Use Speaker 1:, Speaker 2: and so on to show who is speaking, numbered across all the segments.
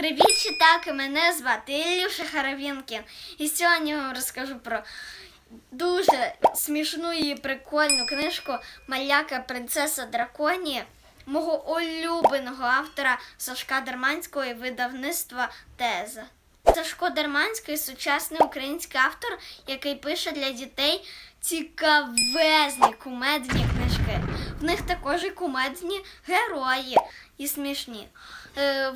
Speaker 1: Привіт, читаки! Мене звати Ілюша Харавінкін. І сьогодні я вам розкажу про дуже смішну і прикольну книжку Маляка Принцеса Драконії мого улюбленого автора Сашка Дерманського і видавництва Теза. Сашко Дерманський сучасний український автор, який пише для дітей цікавезні кумедні книжки. В них також і кумедні герої і смішні. Е,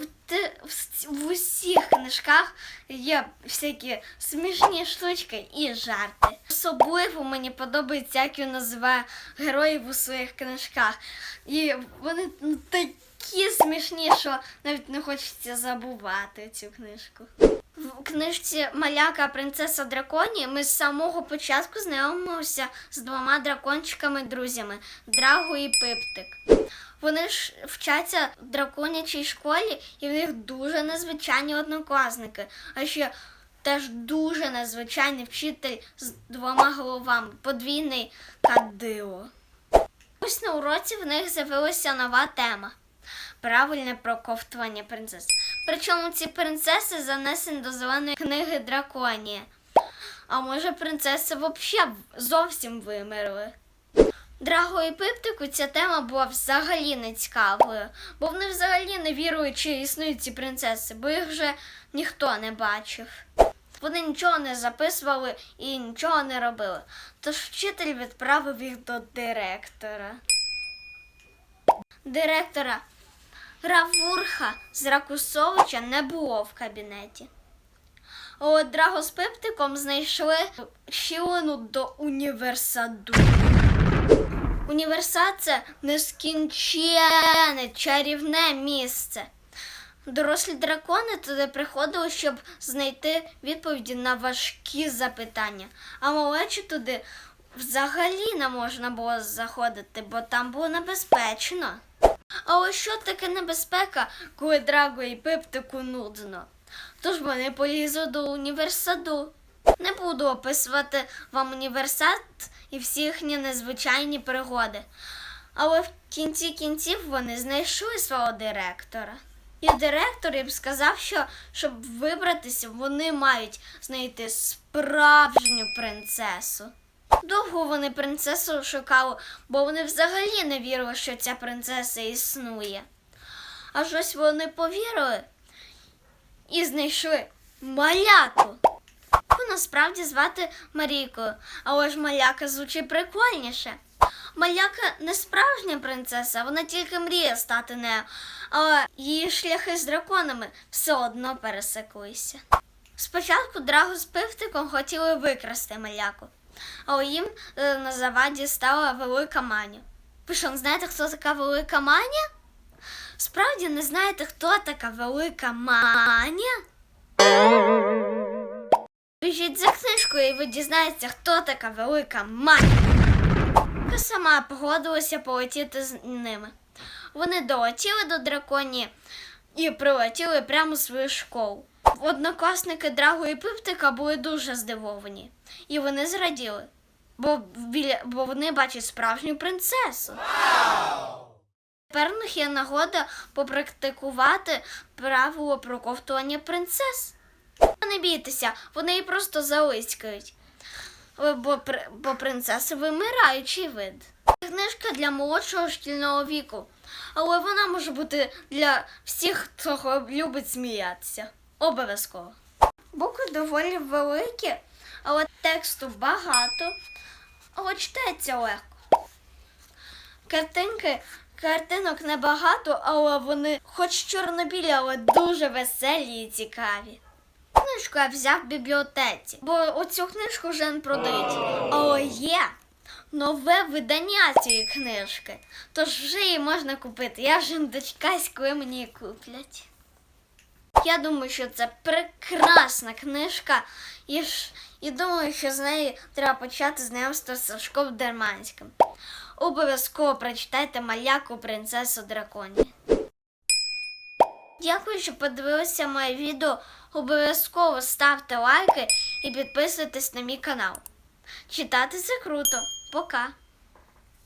Speaker 1: в, усіх книжках є всякі смішні штучки і жарти. Особливо мені подобається, як він називає героїв у своїх книжках. І вони ну, такі смішні, що навіть не хочеться забувати цю книжку. В книжці Маляка Принцеса Драконі ми з самого початку знайомимося з двома дракончиками-друзями Драго і Пиптик. Вони ж вчаться в драконячій школі, і в них дуже незвичайні однокласники, а ще теж дуже незвичайний вчитель з двома головами, подвійний кадило. Ось на уроці в них з'явилася нова тема правильне проковтування принцес. Причому ці принцеси занесені до зеленої книги драконії. А може принцеси взагалі зовсім вимерли. Драго Пиптику ця тема була взагалі не цікавою, бо вони взагалі не вірують, чи існують ці принцеси, бо їх вже ніхто не бачив. Вони нічого не записували і нічого не робили. Тож вчитель відправив їх до директора. Директора Равурха з Ракусовича не було в кабінеті. От Драго з Пиптиком знайшли щілину до універсаду. Універсад це нескінченне чарівне місце. Дорослі дракони туди приходили, щоб знайти відповіді на важкі запитання, а малечі туди взагалі не можна було заходити, бо там було небезпечно. Але що таке небезпека, коли Драго і Пиптику нудно? Тож вони полізли до універсаду. Не буду описувати вам універсад і всі їхні незвичайні пригоди. Але в кінці кінців вони знайшли свого директора. І директор їм сказав, що щоб вибратися, вони мають знайти справжню принцесу. Довго вони принцесу шукали, бо вони взагалі не вірили, що ця принцеса існує. Аж ось вони повірили і знайшли маляку. Яку насправді звати Марійкою, але ж маляка звучить прикольніше. Маляка не справжня принцеса, вона тільки мріє стати нею, але її шляхи з драконами все одно пересеклися. Спочатку Драго з Пивтиком хотіли викрасти маляку, але їм е, на заваді стала велика маня. Ви що, не знаєте, хто така велика маня? Справді не знаєте, хто така велика маня? Біжіть за книжкою і ви дізнаєтеся, хто така велика маня. Я сама погодилася полетіти з ними. Вони долетіли до драконі і прилетіли прямо в свою школу. Однокласники Драго і Пиптика були дуже здивовані, і вони зраділи, бо, біля, бо вони бачать справжню принцесу. Тепер у них є нагода попрактикувати правило проковтування принцес. Не бійтеся, вони її просто залискають. Бо, бо принцеси вимираючий вид. Книжка для молодшого шкільного віку, але вона може бути для всіх, хто любить сміятися. Обов'язково. Букви доволі великі, але тексту багато, але читається легко. Картинки, картинок небагато, але вони хоч чорнобілі, але дуже веселі і цікаві. Книжку я взяв в бібліотеці, бо оцю книжку вже не продають. Але є нове видання цієї книжки. Тож вже її можна купити. Я вже не дочекаюсь, коли мені її куплять. Я думаю, що це прекрасна книжка, і, і думаю, що з неї треба почати знайомство з Сашком Дерманським. Обов'язково прочитайте маляку принцесу драконі. Дякую, що подивилися моє відео. Обов'язково ставте лайки і підписуйтесь на мій канал. Читати це круто. Пока!